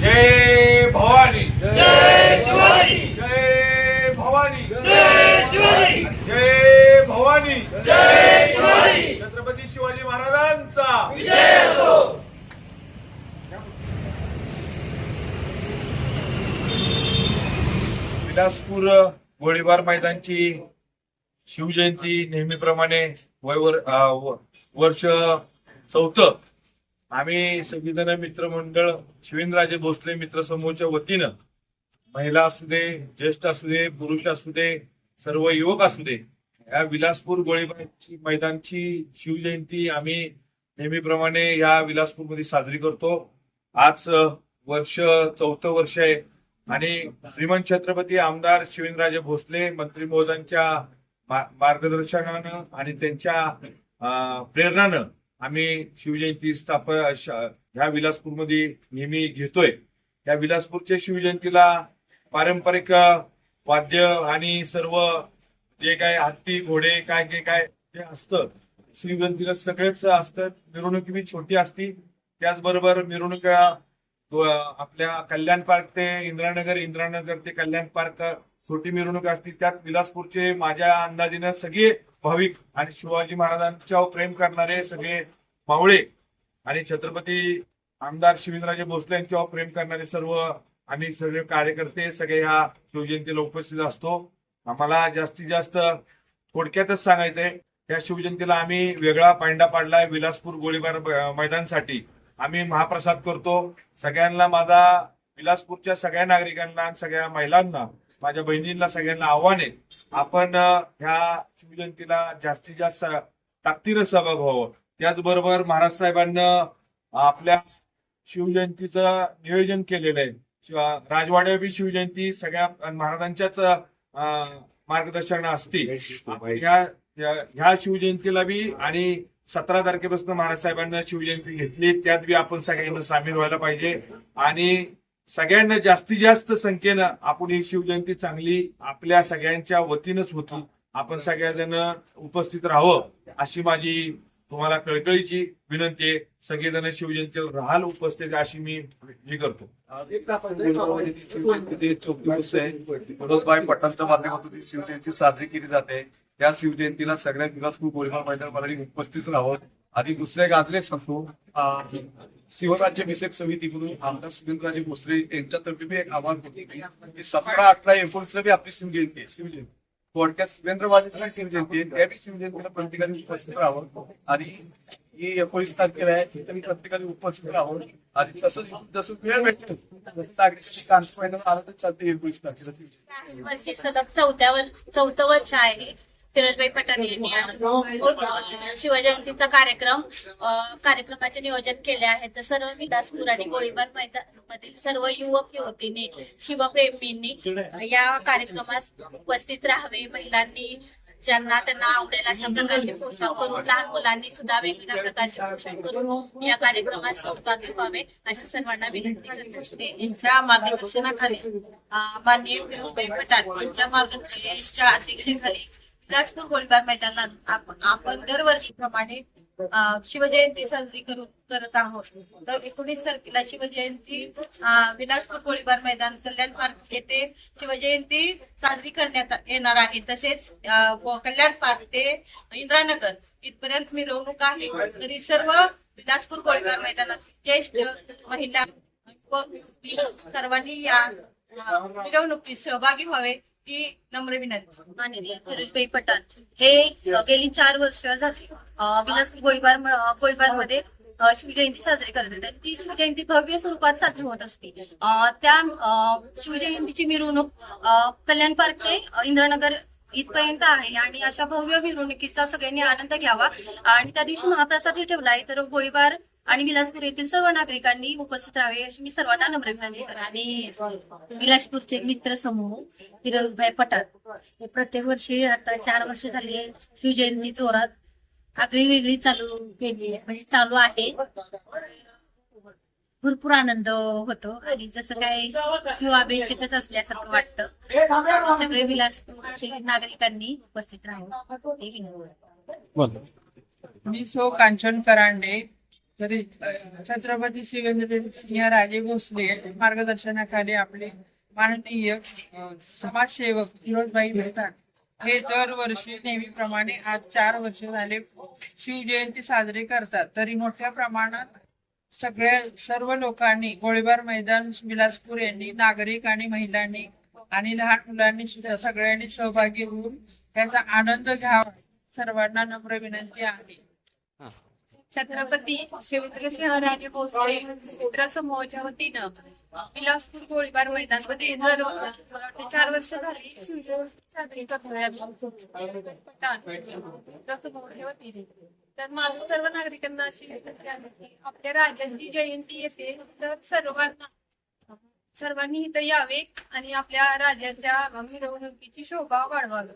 जय भवानी। जय शिवाजी। जय भवानी जय शिवाजी। जय भवानी जय शिवाजी छत्रपती शिवाजी महाराजांचा। विजय असो विलासपूर गोळीबार मैदानची शिवजयंती नेहमीप्रमाणे वयवर वर्ष चौथ. आम्ही संविधान मित्रमंडळ शिवेंद्रराजे भोसले मित्र समूहच्या वतीनं महिला असू दे ज्येष्ठ असू दे पुरुष असू दे सर्व युवक असू दे या विलासपूर गोळीबारची मैदानची शिवजयंती आम्ही नेहमीप्रमाणे या विलासपूरमध्ये साजरी करतो. आज वर्ष चौथं वर्ष आहे. आणि श्रीमंत छत्रपती आमदार शिवेंद्रराजे भोसले मंत्री महोदयांच्या मार्गदर्शनानं आणि त्यांच्या प्रेरणानं आम्ही शिवजयंती स्थापन ह्या विलासपूरमध्ये नेहमी घेतोय. या विलासपूरच्या शिवजयंतीला पारंपरिक वाद्य आणि सर्व जे काय हत्ती घोडे काय काय काय ते असतं शिवजयंतीला सगळेच असतं मिरवणुकी बी छोटी असती. त्याचबरोबर मिरवणुका आपल्या कल्याण पार्क ते इंद्रानगर इंद्रानगर ते कल्याण पार्क छोटी मिरवणूक असते त्यात विलासपूरचे माझ्या अंदाजीनं सगळे भाविक आणि शिवाजी महाराजांच्या प्रेम करणारे सगळे मावळे आणि छत्रपती आमदार शिवेंद्रराजे भोसले यांच्यावर प्रेम करणारे सर्व आम्ही सगळे कार्यकर्ते सगळे ह्या शिवजयंतीला उपस्थित असतो. आम्हाला जास्तीत जास्त थोडक्यातच सांगायचंय त्या शिवजयंतीला आम्ही वेगळा पांडा पाडलाय विलासपूर गोळीबार मैदानसाठी. आम्ही महाप्रसाद करतो. सगळ्यांना माझा विलासपूरच्या सगळ्या नागरिकांना सगळ्या महिलांना माझ्या बहिणींना सगळ्यांना आव्हान आहे. आपण ह्या शिवजयंतीला जास्तीत जास्त ताकदीनं सहभाग व्हावं. त्याचबरोबर महाराज साहेबांना आपल्या शिवजयंतीचं नियोजन केलेलं आहे. शिवा- राजवाड्यावर बी शिवजयंती सगळ्या महाराजांच्याच मार्गदर्शन असते. ह्या- ह्या शिवजयंतीला बी आणि सतरा तारखेपासून महाराज साहेबांना शिवजयंती घेतली. त्यात बी आपण सगळ्यांना सामील व्हायला पाहिजे. आणि सगळ्यांना जास्तीत जास्त संख्येनं आपण ही शिवजयंती चांगली आपल्या सगळ्यांच्या वतीनंच होती. आपण सगळ्याजण उपस्थित राहावं अशी माझी तुम्हाला कळकळीची विनंती आहे. सगळेजण शिवजयंतीवर राहाल उपस्थित अशी मी हे करतो. गुरुगावमध्ये शिवजयंती आहे. मनोजभाई माध्यमातून शिवजयंती साजरी केली जाते. त्या शिवजयंतीला सगळ्या दिवस खूप विलासपूर मैदान मला उपस्थित राहावं. आणि दुसऱ्या गाजले सांगतो एक सांगतो अं, शिवराज्याभिषेक आमदार सुरेंद्रराजे भोसले यांच्यातर्फे मी एक आव्हान करतो की सतरा अठरा एकोणीसला बी आपली शिवजयंती आहे. शिवजयंती. थोडक्यात सुरेंद्रबाजी शिवजयंती आहे. त्या बी शिवजयंतीला प्रत्येकाने उपस्थित राहावं. आणि ही एकोणीस तारखेला आहे तिथे प्रत्येकाने उपस्थित राहावं. आणि तसंच जसं वेळ भेटेल तसं नागरिकांनी कान्स मैदान आलं तर चालते एकोणीस तारखेला. वर्षी सलग चौथ्यावर चौथं वर्ष आहे. फिरोजबाई पठाण यांनी शिवजयंतीचा कार्यक्रम कार्यक्रमाचे नियोजन केले आहे तर सर्व विलासपूर आणि गोळीबार मैदानामधील सर्व युवक युवतींनी शिवप्रेमींनी या कार्यक्रमास उपस्थित राहावे. महिलांनी ज्यांना त्यांना आवडेल अशा प्रकारचे पोषण करून लहान मुलांनी सुद्धा वेगवेगळ्या प्रकारचे पोषण करून या कार्यक्रमात सहभागी व्हावे अशी सर्वांना विनंती करते. यांच्या मार्गदर्शनाखाली माननीय विनोदभाई यांच्या मार्गदर्शनाच्या अध्यक्षेखाली बिलासपूर गोळीबार मैदानात. आपण दरवर्षीप्रमाणे शिवजयंती साजरी करू करत आहोत. तर एकोणीस तारखेला शिवजयंती विलासपूर गोळीबार मैदान कल्याण पार्क येथे शिवजयंती साजरी करण्यात येणार आहे. तसेच कल्याण पार्क ते इंद्रानगर इथपर्यंत मिरवणूक आहे. तरी सर्व विलासपूर गोळीबार मैदानात ज्येष्ठ महिला सर्वांनी या मिरवणुकीत सहभागी व्हावे. ही नम्र विनंती. माननीय पठाण हे गेली चार वर्ष झाली विलासपूर गोळीबार गोळीबारमध्ये शिवजयंती साजरी करत आहेत आणि ती शिवजयंती भव्य स्वरूपात साजरी होत असते. अ, त्या अ, शिवजयंतीची मिरवणूक कल्याण पार्क ते इंदिरानगर इथपर्यंत आहे आणि अशा भव्य मिरवणुकीचा सगळ्यांनी आनंद घ्यावा. आणि त्या दिवशी महाप्रसाद हे ठेवलाय तर गोळीबार आणि विलासपूर येथील सर्व नागरिकांनी उपस्थित राहावे अशी मी सर्वांना नम्र विनंती करते. आणि विलासपूरचे मित्र समूह फिरोजभाई पठाण हे प्रत्येक वर्षी आता चार वर्ष झाली आहे. शिवजयंती जोरात आगळी वेगळी चालू केली आहे. म्हणजे चालू आहे. भरपूर आनंद होतो. आणि जसं काय शिवाभिषेकच असल्यासारखं वाटतं सगळे विलासपूरचे नागरिकांनी उपस्थित राहावं हे विनंती मी सो कांचन करांडे तरी छत्रपती शिवेंद्र सिंह राजे भोसले यांच्या मार्गदर्शनाखाली आपले माननीय समाजसेवक फिरोजभाई मेहता हे दरवर्षी नेहमीप्रमाणे आज चार वर्ष झाले शिवजयंती साजरी करतात. तरी मोठ्या प्रमाणात सगळ्या सर्व लोकांनी गोळीबार मैदान विलासपूर यांनी नागरिक आणि महिलांनी आणि लहान मुलांनी सुद्धा सगळ्यांनी सहभागी होऊन त्याचा आनंद घ्यावा. सर्वांना नम्र विनंती आहे. छत्रपती शिवेंद्रसिंहराजे भोसले मित्र समूहाच्या वतीनं बिलासपूर गोळीबार मैदानमध्ये दर चार वर्ष झाली साजरी करतोय वतीने तर माझं सर्व नागरिकांना अशी विनंती आहे की आपल्या राजांची जयंती येते तर सर्वांना सर्वांनी इथं यावे आणि आपल्या राजाच्या मिरवणुकीची शोभा वाढवावी.